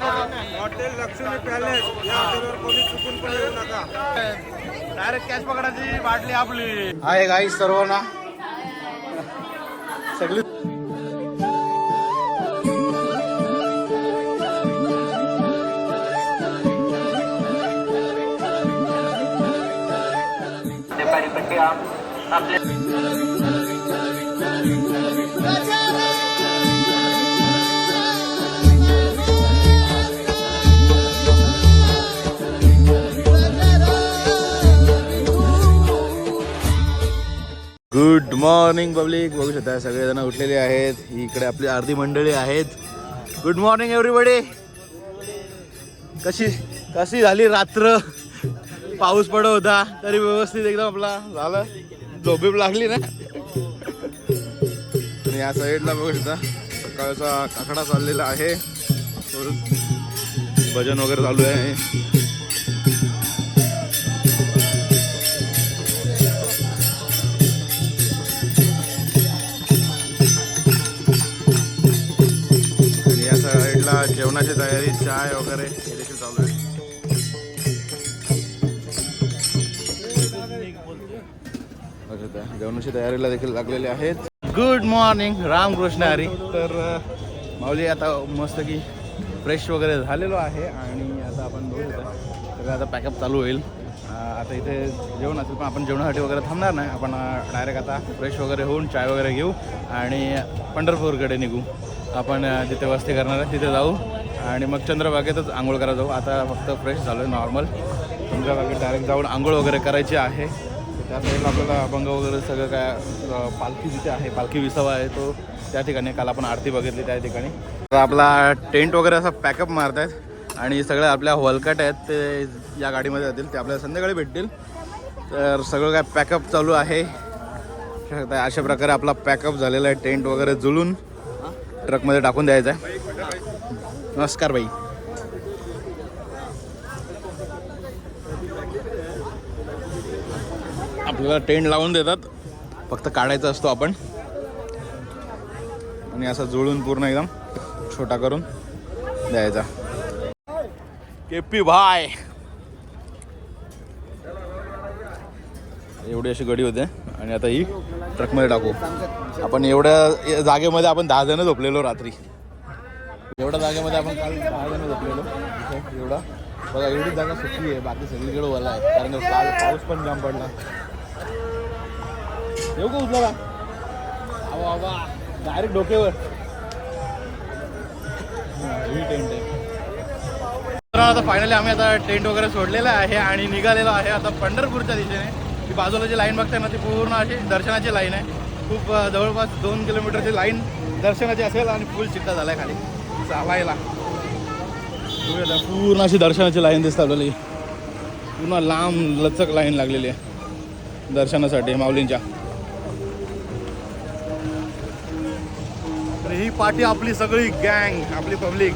Hotel Lakshmi palace या हॉटेलवर कोणी चुकून पण येऊ नका. डायरेक्ट कॅश पकडायची बाटली आपली. आहे गाई सर्वांना. सगळी गुड मॉर्निंग पब्लिक. बघू शकता सगळेजण उठलेले आहेत. इकडे आपली अर्धी मंडळी आहेत. गुड मॉर्निंग एव्हरीबडी कशी कशी झाली रात्र? पाऊस पडत होता तरी व्यवस्थित एकदम आपला झालं. झोपीप लागली ना? आणि या साईडला बघू शकता सकाळचा आकडा चाललेला आहे. भजन वगैरे चालू आहे. जेवणाची तयारी चाय वगैरे हे देखील चालू आहे. जेवणाची तयारीला देखील लागलेले आहेत. Good morning Ramkrishna Hari. तर माऊली आता मस्त की फ्रेश वगैरे झालेलो आहे आणि आता आपण बघू शकता सगळं आता पॅकअप चालू होईल. आता इथे जेवण असेल पण आपण जेवणासाठी वगैरे थांबणार नाही. आपण डायरेक्ट आता फ्रेश वगैरे होऊन चाय वगैरे घेऊ आणि पंढरपूरकडे निघू. आपण जिथे वस्ती करणार आहे तिथे जाऊ. आणि मग चंद्रबागेतच आंघोळ करायला जाऊ. आता फक्त फ्रेश झालो आहे नॉर्मल चंद्रबागेत डायरेक्ट जाऊन आंघोळ वगैरे करायची आहे. त्या साईडला आपल्याला अभंग वगैरे सगळं काय पालखी जिथे आहे पालखी विसावा आहे तो त्या ठिकाणी काल आपण आरती बघितली त्या ठिकाणी. तर आपला टेंट वगैरे असा पॅकअप मारत आहेत आणि सगळे आपल्या हॉलकट आहेत ते या गाडीमध्ये जातील ते आपल्याला संध्याकाळी भेटतील. तर सगळं काय पॅकअप चालू आहे. अशा प्रकारे आपला पॅकअप झालेला आहे टेंट वगैरे जुळून. ट्रकमध्ये टाकून द्यायचा आहे. नमस्कार बाई. आपल्याला टेंट लावून देतात. फक्त काढायचा असतो आपण. आणि असं जुळून पूर्ण एकदम छोटा करून द्यायचा. केपी भाय एवढी अशी गडी होते. आणि आता ही ट्रकमध्ये टाकू. आपण एवढ्या जागेमध्ये आपण दहा जण झोपलेलो रात्री. एवढ्या जागेमध्ये आपण काल दहा जण झोपलेलो. एवढा. बघा एवढी जागा सुटली आहे. बाकी सगळीकडे ओला आहे. कारण काल पाऊस पण जाम पडला. येऊ का उचला अहो बाबा डायरेक्ट डोक्यावर. ही टेंट आहे. आता फायनली आम्ही आता टेंट वगैरे सोडलेला आहे आणि निघालेलो आहे आता पंढरपूरच्या दिशेने. ती बाजूला जी लाईन बघताय ना ती पूर्ण अशी दर्शनाची लाईन आहे. खूप जवळपास दोन किलोमीटरची लाईन दर्शनाची असेल आणि फुल चित्ता झालाय खाली. चालायला. पूर्ण अशी दर्शनाची लाईन दिसत आपल्याला पूर्ण लांब लचक लाईन लागलेली आहे दर्शनासाठी माऊलींच्या. तर ही पाठी आपली सगळी गँग आपली पब्लिक.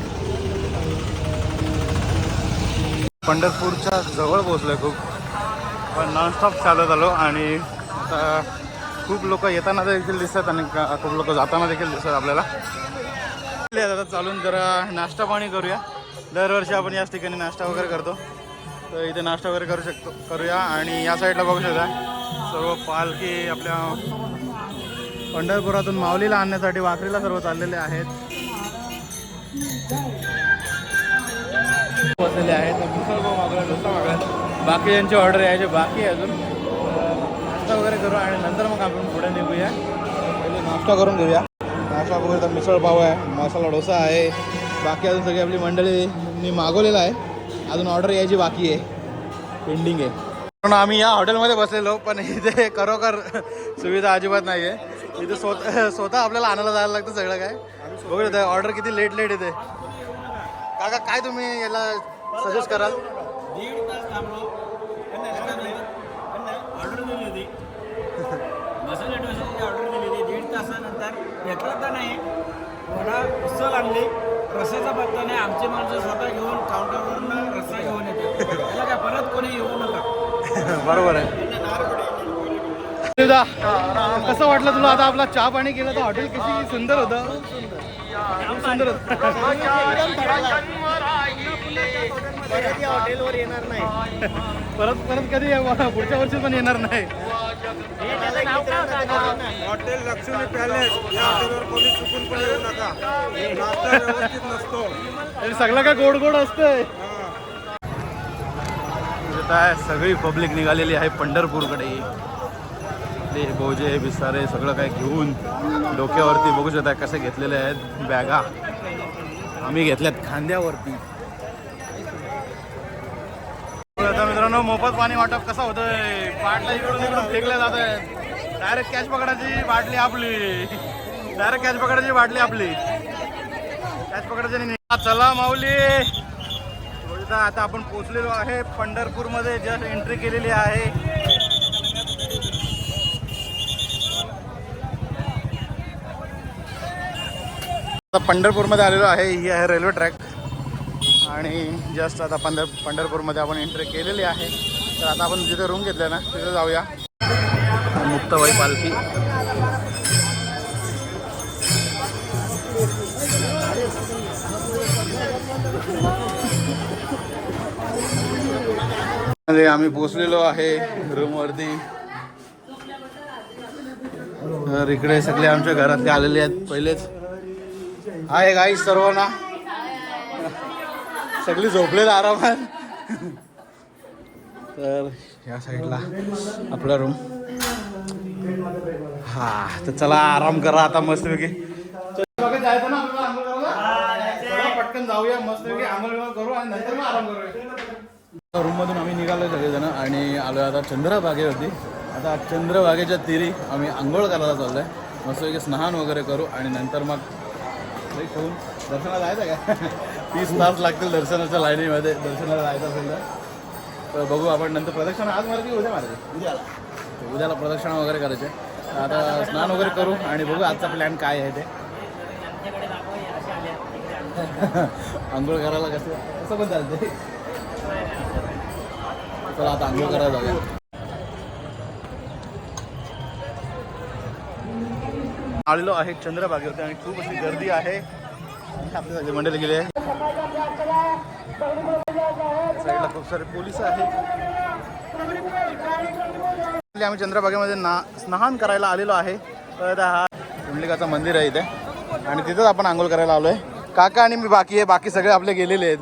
पंढरपूरच्या जवळ पोहोचलोय खूप. नॉनस्टॉप चालत आलो आणि आता खूप लोक येताना देखील दिसतात आणि खूप लोक जाताना देखील दिसतात आपल्याला. आता चालून जरा नाश्ता पाणी करूया. दरवर्षी आपण याच ठिकाणी नाश्ता वगैरे करतो. तर इथे नाश्ता वगैरे करू शकतो करूया. आणि या साईडला बघू शकता सर्व पालखी आपल्या पंढरपुरातून माऊलीला आणण्यासाठी वाखरीला सर्व चाललेले आहेत. बसलेले आहेत. मिसळ मागला डोसा मागला बाकी ज्यांची ऑर्डर यायची बाकी अजून. नाश्ता वगैरे करू आणि नंतर मग आपण पुढे निघूया. पहिले नाश्ता करून घेऊया. नाश्ता वगैरे तर मिसळ पाव आहे मसाला डोसा आहे. बाकी अजून सगळी आपली मंडळींनी मागवलेलं आहे. अजून ऑर्डर यायची बाकी आहे. पेंडिंग आहे. म्हणून आम्ही या हॉटेलमध्ये बसलेलो पण इथे खरोखर सुविधा अजिबात नाही आहे इथे स्वतः स्वतः आपल्याला आणायला जायला लागतं सगळं काय. बघू ऑर्डर किती लेट लेट येते. काका काय तुम्ही याला सजेस्ट कराल? दीड तास थांबलो. ऑर्डर दिली होती. मसाला डोशाची ऑर्डर दिली होती. दीड तासानंतर घेतला तर नाही. थोडा उचल आणली. रस्याचा पत्ता नाही. आमची माणसं स्वतः घेऊन काउंटरवरून रस्सा घेऊन येते. त्याला काय परत कोणी येऊ नका. बरोबर आहे. कसं वाटलं तुला? आता आपला चहा पाणी केलं तर हॉटेल किती सुंदर होतं. सुंदर. होतं. परत या हॉटेलवर येणार नाही. परत परत कधी या- पुढच्या वर्षी पण येणार नाही. हे. Hotel Lakshmi palace. या हॉटेलवर कोणी चुकून पण येऊ नका. नाश्ता व्यवस्थित नसतो. हे सगळं काय गोड गोड असतंय. इथं आहे सगळी पब्लिक निघालेली आहे पंढरपूरकडे. आपले बोजे बिसारे सगळं काय घेऊन डोक्यावरती बघू शकता कसे घेतलेले आहेत बॅगा. आम्ही घेतल्यात खांद्यावरती. बघा मित्रांनो मोफत पाणी वाटप कसं होतंय? बाटल्या इकडून इकडून फेकल्या जात आहेत. डायरेक्ट कॅश पकडायची बाटली आपली. डायरेक्ट कॅश पकडायची बाटली आपली. कॅश पकडायची नाही. चला माऊली. आता आपण पोहोचलेलो आहे पंढरपूरमध्ये. जस्ट एंट्री केलेली आहे. आता पंढरपूरमध्ये आलेलो आहे. ही आहे रेल्वे ट्रॅक. आणि जस्ट आता पंढर पंढरपूरमध्ये आपण एंट्री केलेली आहे. तर आता आपण जिथे रूम घेतलं ना तिथे जाऊया. मुक्ताबाई पालखी. मध्ये आम्ही पोचलेलो आहे रूमवरती तर इकडे सगळे आमच्या घरातले आलेले आहेत पहिलेच. आहे गाई सर्वांना. सगळी झोपलेत आरामात. तर या साईडला आपला रूम हा तर चला आराम करा आता मस्तपैकी जायचं ना पटकन जाऊया मस्तपैकी आंघोळ बिंघोळ करू आणि नंतर मग आराम करूया. रूम मधून आम्ही निघालो सगळेजण आणि आलो आता चंद्रभागेवरती. आता चंद्रभागेच्या तिरी आम्ही आंघोळ करायला चाललोय. मस्तपैकी स्नान वगैरे करू आणि नंतर मग ठेवून दर्शनाला जायचं का? तीस तास लागतील दर्शनाच्या लाईनीमध्ये दर्शनाला जायचं असेल तर. बघू आपण नंतर प्रदक्षिणा. आज मारते उद्या मारते? उद्याला. उद्याला प्रदक्षिणा वगैरे करायचे. आता स्नान वगैरे करू आणि बघू आजचा प्लॅन काय आहे ते. आंघोळ करायला कसं कसं पण चालते चला आता आंघोळ करायला जाऊया. आलेलो आहे चंद्रभागेवरती आणि खूप अशी गर्दी आहे. आपल्या सगळे मंडळी गेले साईडला खूप सारे पोलीस आहेत. आम्ही चंद्रभागेमध्ये ना स्नान करायला आलेलो आहे. तर हा कुंडलिकाचं मंदिर आहे इथे. आणि तिथंच आपण आंघोळ करायला आलोय. काका आणि मी बाकी आहे. बाकी सगळे आपले गेलेले आहेत.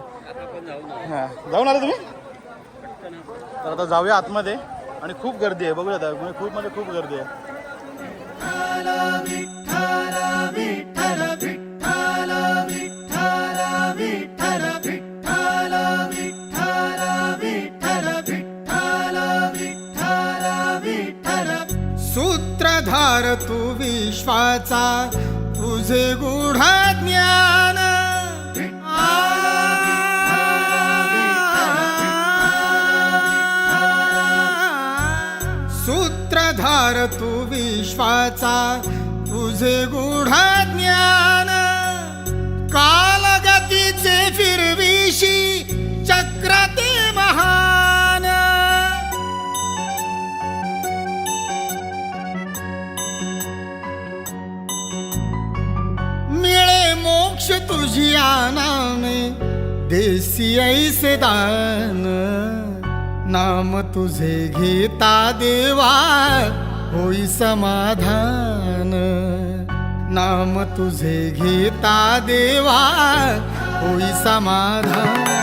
हां. जाऊन आले तुम्ही? तर आता जाऊया आतमध्ये. आणि खूप गर्दी आहे. बघूया आता. म्हणजे खूप म्हणजे खूप गर्दी आहे. विश्वाचा तुझे गुढ ज्ञान. सूत्रधार तू विश्वाचा तुझे गुढ ज्ञान. मोक्ष तुझी आनाने देसी ऐसे दान. नाम तुझे घेता देवा होई समाधान. नाम तुझे घेता देवा होई समाधान.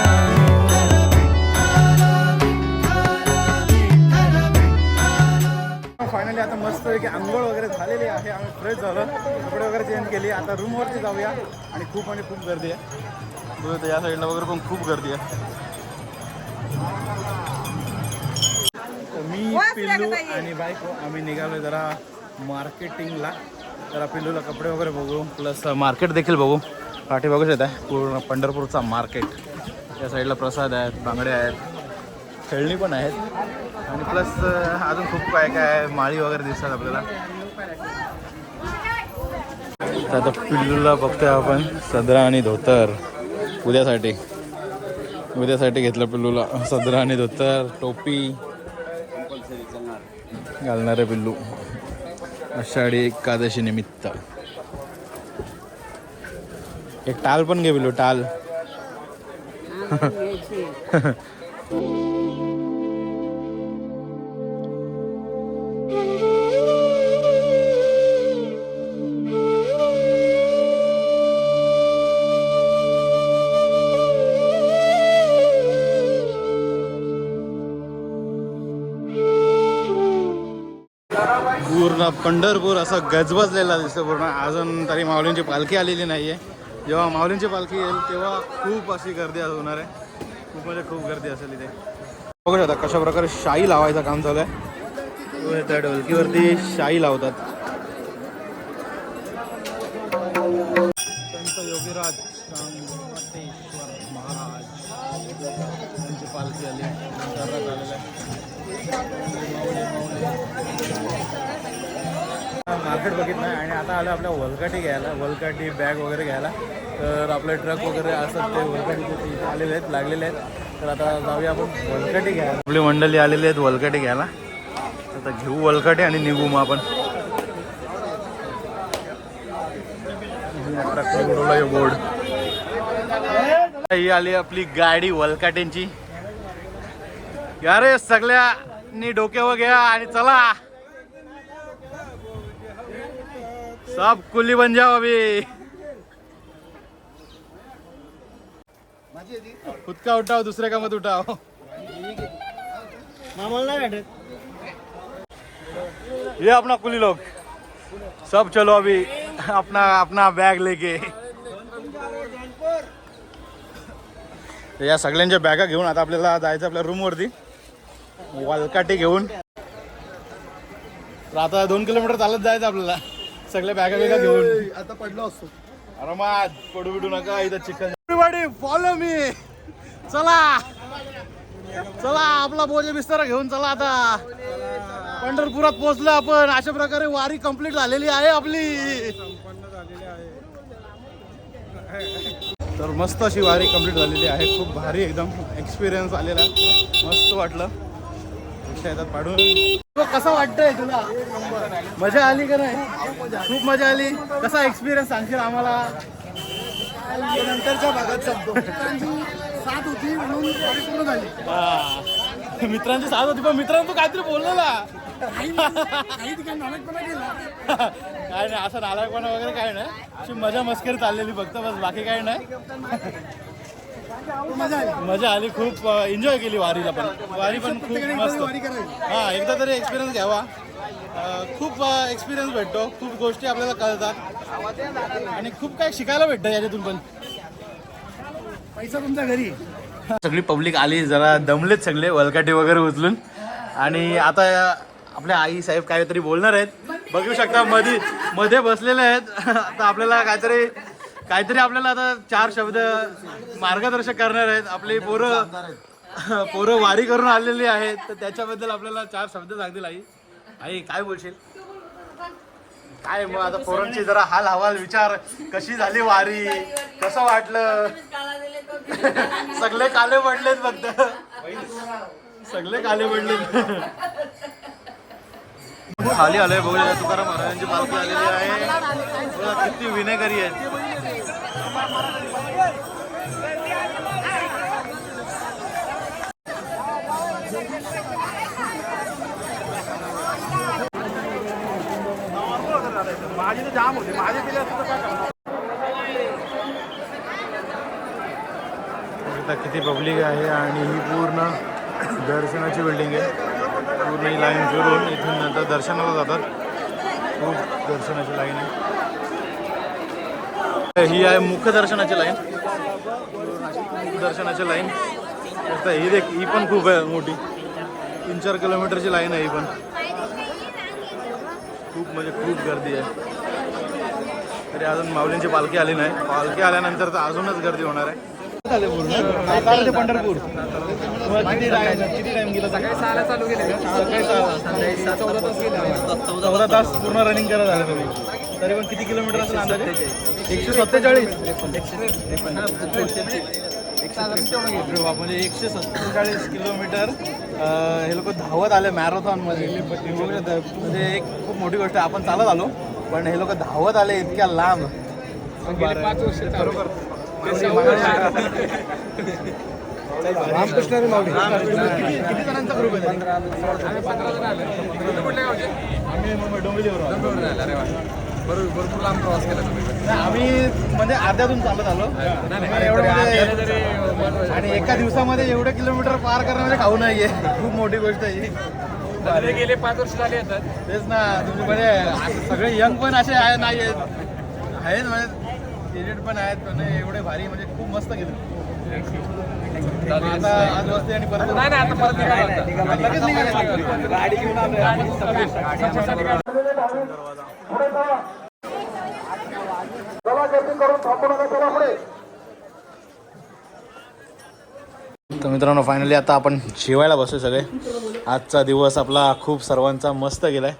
आता मस्त की आंघोळ वगैरे झालेली आहे. आम्ही फ्रेश झालो. कपडे वगैरे चेंज केली. आता रूमवरती जाऊया. आणि खूप म्हणजे खूप गर्दी आहे. बघू तर या साईडला वगैरे पण खूप गर्दी आहे. तर मी पिल्लू आणि बायको आम्ही निघालो जरा मार्केटिंगला जरा पिल्लूला कपडे वगैरे बघू. प्लस मार्केट देखील बघू. पाठी बघू शकता पूर्ण पंढरपूरचा मार्केट या साईडला प्रसाद आहेत बांगडे आहेत. खेळणी पण आहेत. आणि प्लस अजून खूप काय काय आहे माळी वगैरे दिसतात आपल्याला. आता पिल्लूला बघतोय आपण सदरा आणि धोतर. उद्यासाठी. उद्यासाठी घेतलं पिल्लूला. सदरा आणि धोतर टोपी. घालणारे पिल्लू. आषाढी एकादशी निमित्त. एक टाल पण घे बिलो टाल. पूर्ण पंढरपूर असं गजबजलेला दिसतं पूर्ण अजून तरी माऊलींची पालखी आलेली नाही आहे जेव्हा माऊलींची पालखी येईल तेव्हा खूप अशी गर्दी होणार आहे खूप म्हणजे खूप गर्दी असेल इथे बघू शकता कशा प्रकारे शाई लावायचं काम चालू आहे त्या ढोलकीवरती शाई लावतात संत योगीराज महाराज यांची पालखी आली शहरात आलेलं आहे मार्केट बघितलं आणि आता आलं आपल्या वलकाठी घ्यायला वलकाठी बॅग वगैरे घ्यायला. तर आपले ट्रक वगैरे असतात ते वलकाठी आलेले आहेत लागलेले आहेत. तर आता जाऊया आपण वलकाठी घ्यायला. आपली मंडळी आलेली आहेत वलकाठी घ्यायला. आता घेऊ वलकाठी आणि निघू मग आपण. बोर्ड ही आली आपली गाडी वलकाट्यांची अरे सगळ्यांनी डोक्यावर घ्या आणि चला. सब कुली बन जाओ अभी. खुद का उठाओ दूसरे का मत उठाओ. ये अपना कुली लोग. सब चलो अभी अपना अपना बैग लेके. तर या सगळ्यांच्या बॅगा घेऊन आता आपल्याला जायचं आपल्या रूमवरती वालकाटी घेऊन. तर आता दोन किलोमीटर चालत जायचं आपल्याला. सगळ्या बॅगा बिगा घेऊन. आता पडलो असतो. आरामात पडू बिडू नका इथं चिकन. फॉलो मी चला. चला आपला बोजे बिस्तारा घेऊन चला आता. पंढरपुरात पोहोचलो आपण. अशा प्रकारे वारी कंप्लीट झालेली आहे आपली. तर मस्त अशी वारी कंप्लीट झालेली आहे. खूप भारी एकदम एक्सपिरियन्स आलेला मस्त वाटलं. रिक्षा येतात पाडून. कसं वाटतंय तुला? मजा आली का नाही? खूप मजा आली. कसा एक्सपिरियन्स सांगशील आम्हाला? नंतरच्या भागात सांगतो साथ होती म्हणून गाडी पूर्ण झाली. मित्रांची साथ होती पण मित्रांनो तू काहीतरी बोललेला. काही ठिकाणी नानकपणा केला काय नाही असं नालायकपणा वगैरे काय नाही. अशी मजा मस्करी चाललेली फक्त बस बाकी काय नाही. मजा आली मजा आली खूप एन्जॉय केली वारीला पण. वारी पण खूप मस्त. वारी हा एकदा तरी एक्सपिरियन्स घ्यावा. अं, खूप एक्सपिरियन्स भेटतो. खूप गोष्टी आपल्याला कळतात. आणि खूप काय शिकायला भेटतं याच्यातून पण. पैसा तुमच्या घरी. सगळी पब्लिक आली जरा दमलेत सगळे वलकाटी वगैरे उचलून. आणि आता आपल्या आई साहेब काहीतरी बोलणार आहेत. बघू शकता मध्ये मध्ये बसलेले आहेत. आता आपल्याला काहीतरी काहीतरी आपल्याला आता चार शब्द मार्गदर्शक करणार आहेत. आपली पोरं पोरं वारी करून आलेली आहेत. तर त्याच्याबद्दल आपल्याला चार शब्द सांगतील आई. आई काय बोलशील? काय मग आता पोरांची जरा हाल हवाल विचार. कशी झाली वारी? कसं वाटलं? सगळे काले पडलेत फक्त. सगळे काले पडलेत. खाली आलोय बघूया तुकाराम महाराजांची पालखी आलेली आहे किती विनेकरी आहेत माझी तर जाम होते माझे पिले असतं काय करणार आता किती पब्लिक आहे आणि ही पूर्ण दर्शनाची बिल्डिंग आहे. पूर्ण ही लाईन फिरून इथून नंतर दर्शनाला जातात. खूप दर्शनाची लाईन आहे. ही आहे मुख्य दर्शनाची लाईन दर्शनाची लाईन आता ही देख ही पण खूप आहे मोठी. तीन चार किलोमीटरची लाईन आहे ही पण. खूप म्हणजे खूप गर्दी आहे. तरी अजून माऊलींची पालखी आली नाही. पालखी आल्यानंतर तर अजूनच गर्दी होणार आहे. पंढरपूर. तुम्हाला किती टाइम किती टाइम गेला सकाळी? सहाला चालू केले सकाळी सहाला चौदा तास गेले चौदा तास पूर्ण रनिंग करत आले तुम्ही तरी पण किती किलोमीटर असेल अंदाजे? एकशे सत्तेचाळीस. म्हणजे एकशे सत्तेचाळीस. किलोमीटर हे लोक धावत आले मॅरेथॉनमध्ये. म्हणजे एक खूप मोठी गोष्ट आहे आपण चालत आलो पण हे लोक धावत आले इतक्या लांब. पाच वर्ष रामकृष्ण किती जणांचा ग्रुप आहे भरपूर लांब प्रवास केला आम्ही म्हणजे अर्ध्यातून चालत आलो. एवढं म्हणजे- आणि एका दिवसामध्ये एवढे किलोमीटर पार करणं म्हणजे खाऊ नाहीये. खूप मोठी गोष्ट आहे ही. गेले पाच वर्ष झाले येतात तेच ना तुम्ही म्हणजे सगळे यंग पण असे आहे नाही आहेत. आहेत म्हणजे एजेड पण आहेत पण एवढे भारी म्हणजे खूप मस्त गेले नाही नाही आता परत गाडी तर मित्रांनो फायनली आता आपण शिवायला बसू सगळे. आजचा दिवस आपला खूप सर्वांचा मस्त गेलाय.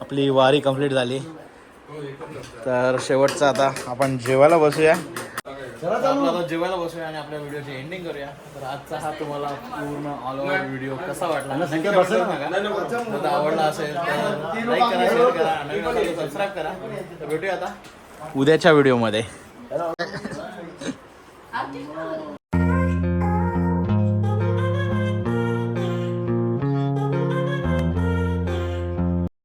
आपली वारी कंप्लीट झाली. तर शेवटचा आता आपण जेवायला बसूया. आता जेवायला बसूया आणि आपल्या व्हिडिओची एंडिंग करूया. तर आजचा हा तुम्हाला पूर्ण ऑल ओव्हर व्हिडिओ कसा वाटला? नक्की बसेल नका? जर आवडला असेल तर लाईक करा शेअर करा नवीन असेल तर सबस्क्राईब करा. तर भेटूया आता. उद्याच्या व्हिडिओमध्ये